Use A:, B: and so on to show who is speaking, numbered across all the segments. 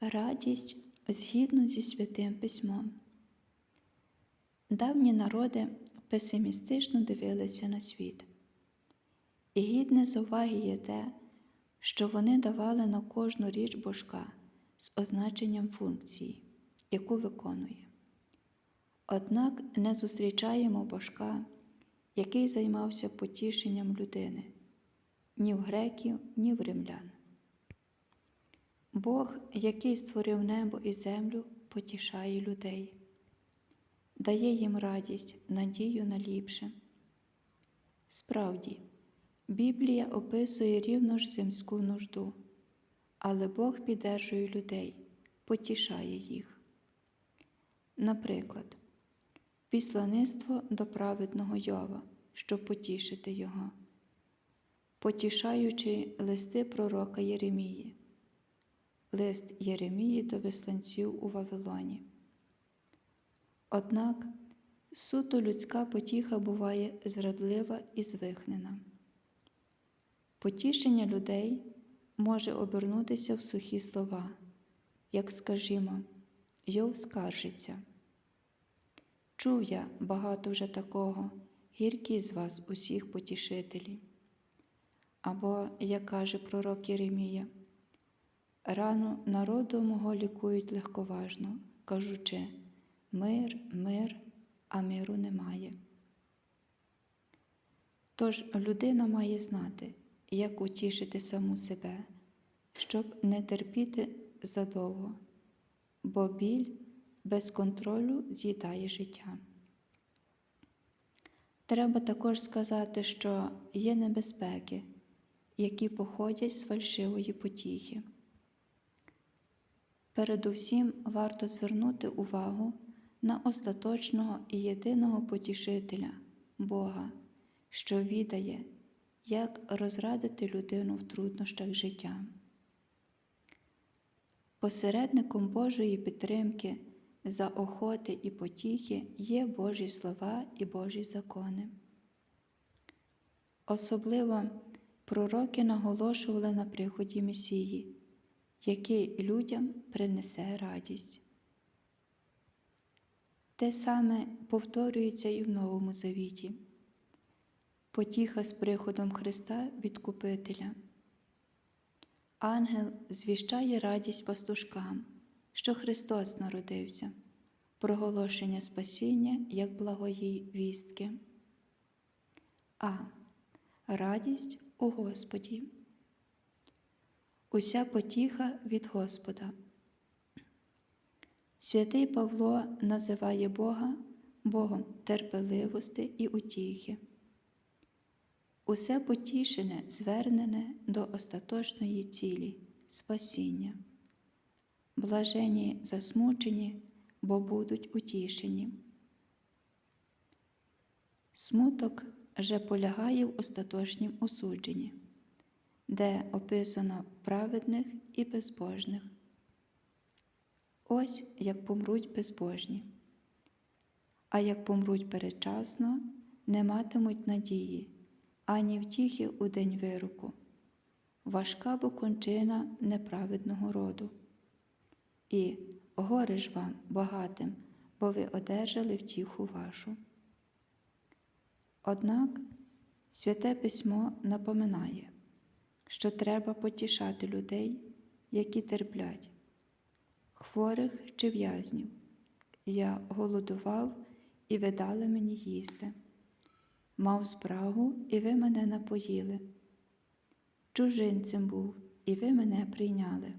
A: Радість згідно зі святим письмом. Давні народи песимістично дивилися на світ. І гідне з уваги є те, що вони давали на кожну річ божка з означенням функції, яку виконує. Однак не зустрічаємо божка, який займався потішенням людини ні в греків, ні в римлян. Бог, який створив небо і землю, потішає людей, дає їм радість, надію на ліпше. Справді, Біблія описує рівно ж земську нужду, але Бог піддержує людей, потішає їх. Наприклад, післаництво до праведного Йова, щоб потішити його, потішаючи листи пророка Єремії лист Єремії до висланців у Вавилоні. Однак суто людська потіха буває зрадлива і звихнена. Потішення людей може обернутися в сухі слова, як скажімо, Йов скаржиться. Чув я багато вже такого, гіркий з вас усіх потішителі. Або, як каже пророк Єремія, Рану народу мого лікують легковажно, кажучи мир, мир, а миру немає. Тож людина має знати, як утішити саму себе, щоб не терпіти задовго, бо біль без контролю з'їдає життя. Треба також сказати, що є небезпеки, які походять з фальшивої потіхи. Передусім варто звернути увагу на остаточного і єдиного потішителя Бога, що відає, як розрадити людину в труднощах життя. Посередником Божої підтримки, заохоти і потіхи є Божі слова і Божі закони. Особливо пророки наголошували на приході Месії який людям принесе радість. Те саме повторюється і в Новому Завіті. Потіха з приходом Христа Відкупителя. Ангел звіщає радість пастушкам, що Христос народився, проголошення спасіння як благої вістки. А. Радість у Господі уся потіха від Господа. Святий Павло називає Бога Богом терпеливості і утіхи. Усе потішене звернене до остаточної цілі, спасіння, блажені засмучені, бо будуть утішені. Смуток же полягає в остаточнім осудженні де описано праведних і безбожних. Ось як помруть безбожні. А як помруть передчасно, не матимуть надії, ані втіхи у день вироку, важка бо кончина неправедного роду. І горе ж вам, багатим, бо ви одержали втіху вашу. Однак Святе Письмо напоминає, що треба потішати людей, які терплять, хворих чи в'язнів. Я голодував, і ви дали мені їсти, мав спрагу, і ви мене напоїли. Чужинцем був, і ви мене прийняли,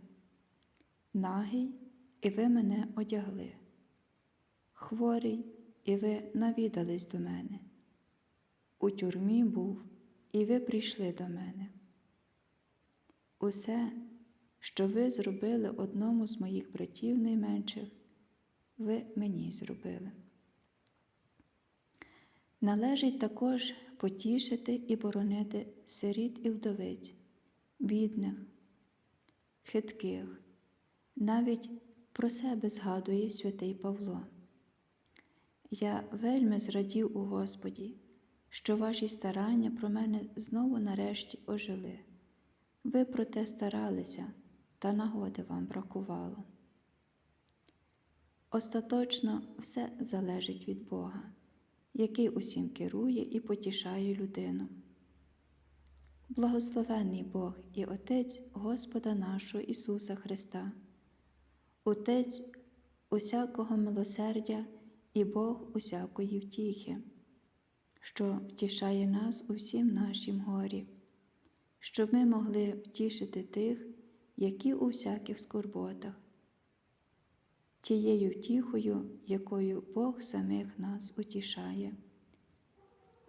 A: нагий, і ви мене одягли, хворий, і ви навідались до мене. У тюрмі був, і ви прийшли до мене. Усе, що ви зробили одному з моїх братів найменших, ви мені зробили. Належить також потішити і боронити сиріт і вдовиць, бідних, хитких, навіть про себе згадує святий Павло. Я вельми зрадів у Господі, що ваші старання про мене знову нарешті ожили. Ви проте старалися, та нагоди вам бракувало. Остаточно все залежить від Бога, який усім керує і потішає людину. Благословенний Бог і Отець Господа нашого Ісуса Христа, Отець усякого милосердя і Бог усякої втіхи, що втішає нас у всім нашім горі, щоб ми могли втішити тих, які у всяких скорботах, тією втіхою, якою Бог самих нас утішає.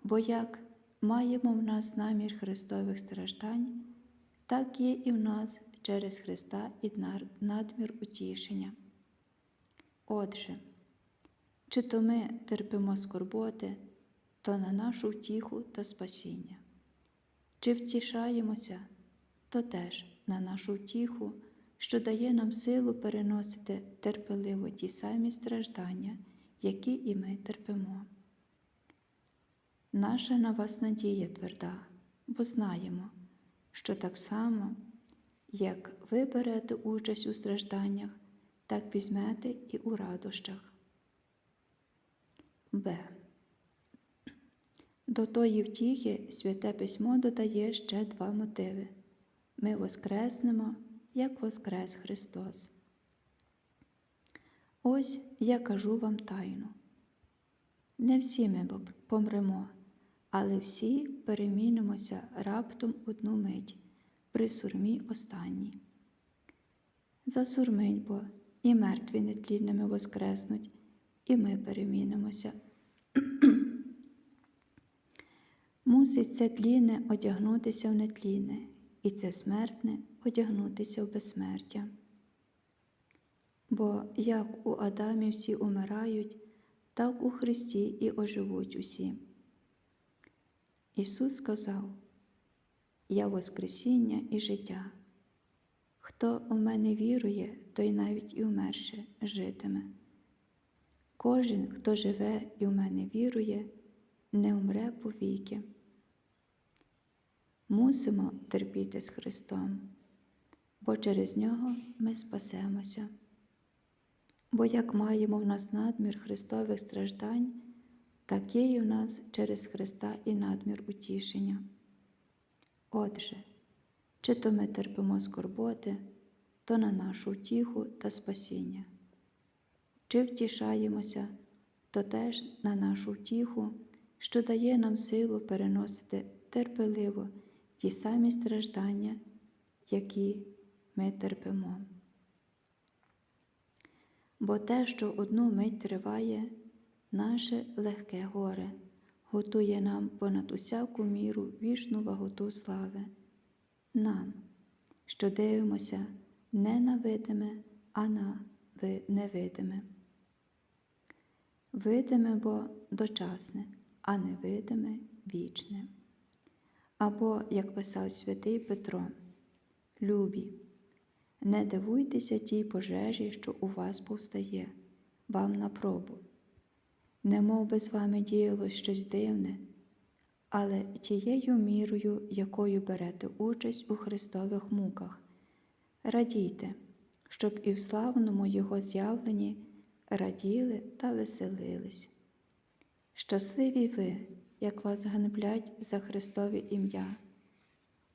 A: Бо як маємо в нас намір Христових страждань, так є і в нас через Христа і надмір утішення. Отже, чи то ми терпимо скорботи, то на нашу втіху та спасіння, чи втішаємося, то теж на нашу втіху, що дає нам силу переносити терпеливо ті самі страждання, які і ми терпимо. Наша на вас надія тверда, бо знаємо, що так само, як ви берете участь у стражданнях, так візьмете і у радощах. Б. До тої втіхи Святе Письмо додає ще два мотиви. Ми воскреснемо, як воскрес Христос. Ось я кажу вам тайну. Не всі ми помремо, але всі перемінимося раптом одну мить при сурмі останній. Засурмить бо і мертві нетлінними воскреснуть, і ми перемінимося. Мусить це тлінне одягнутися в нетлінне, і це смертне одягнутися в безсмертя. Бо як у Адамі всі умирають, так у Христі і оживуть усі. Ісус сказав: Я Воскресіння і життя. Хто у мене вірує, той навіть і умерше житиме. Кожен, хто живе і в мене вірує, не умре повіки. Мусимо терпіти з Христом, бо через нього ми спасемося. Бо як маємо в нас надмір Христових страждань, так є і в нас через Христа і надмір утішення. Отже, чи то ми терпимо скорботи, то на нашу втіху та спасіння, чи втішаємося, то теж на нашу втіху, що дає нам силу переносити терпеливо ті самі страждання, які ми терпимо. Бо те, що одну мить триває, наше легке горе, готує нам понад усяку міру вічну ваготу слави, нам, що дивимося не на видиме, а на невидиме. Видиме бо дочасне, а невидиме вічне. Або, як писав святий Петро, любі, не дивуйтеся тій пожежі, що у вас повстає, вам на пробу. Не мов би з вами діялось щось дивне, але тією мірою, якою берете участь у Христових муках, радійте, щоб і в славному Його з'явленні раділи та веселились. Щасливі ви, як вас ганблять за Христове ім'я,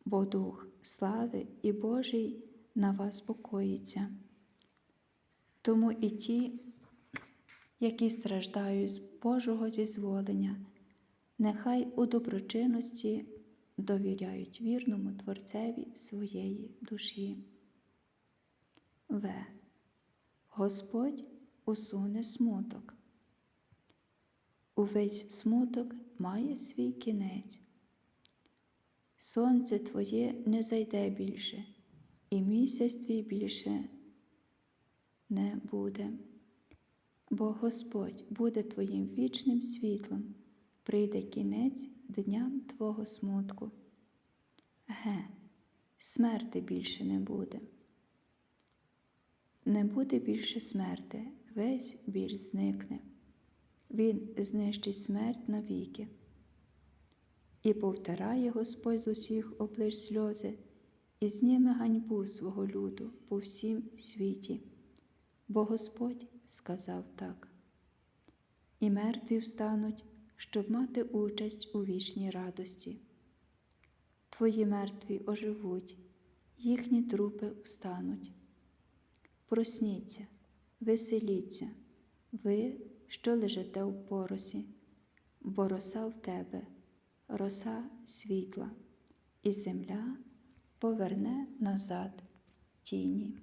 A: бо Дух слави і Божий на вас покоїться. Тому і ті, які страждають з Божого зізволення, нехай у доброчинності довіряють вірному Творцеві своєї душі. В. Господь усуне смуток. Увесь смуток має свій кінець. Сонце твоє не зайде більше, і місяць твій більше не буде, бо Господь буде твоїм вічним світлом, прийде кінець дням твого смутку. Ге, смерти більше не буде. Не буде більше смерти, весь біль зникне. Він знищить смерть навіки. І повтирає Господь з усіх облич сльози, і зніме ганьбу свого люду по всім світі. Бо Господь сказав так. І мертві встануть, щоб мати участь у вічній радості. Твої мертві оживуть, їхні трупи встануть. Просніться, веселіться, ви, що лежите у поросі, бо роса в тебе, роса світла, і земля поверне назад тіні.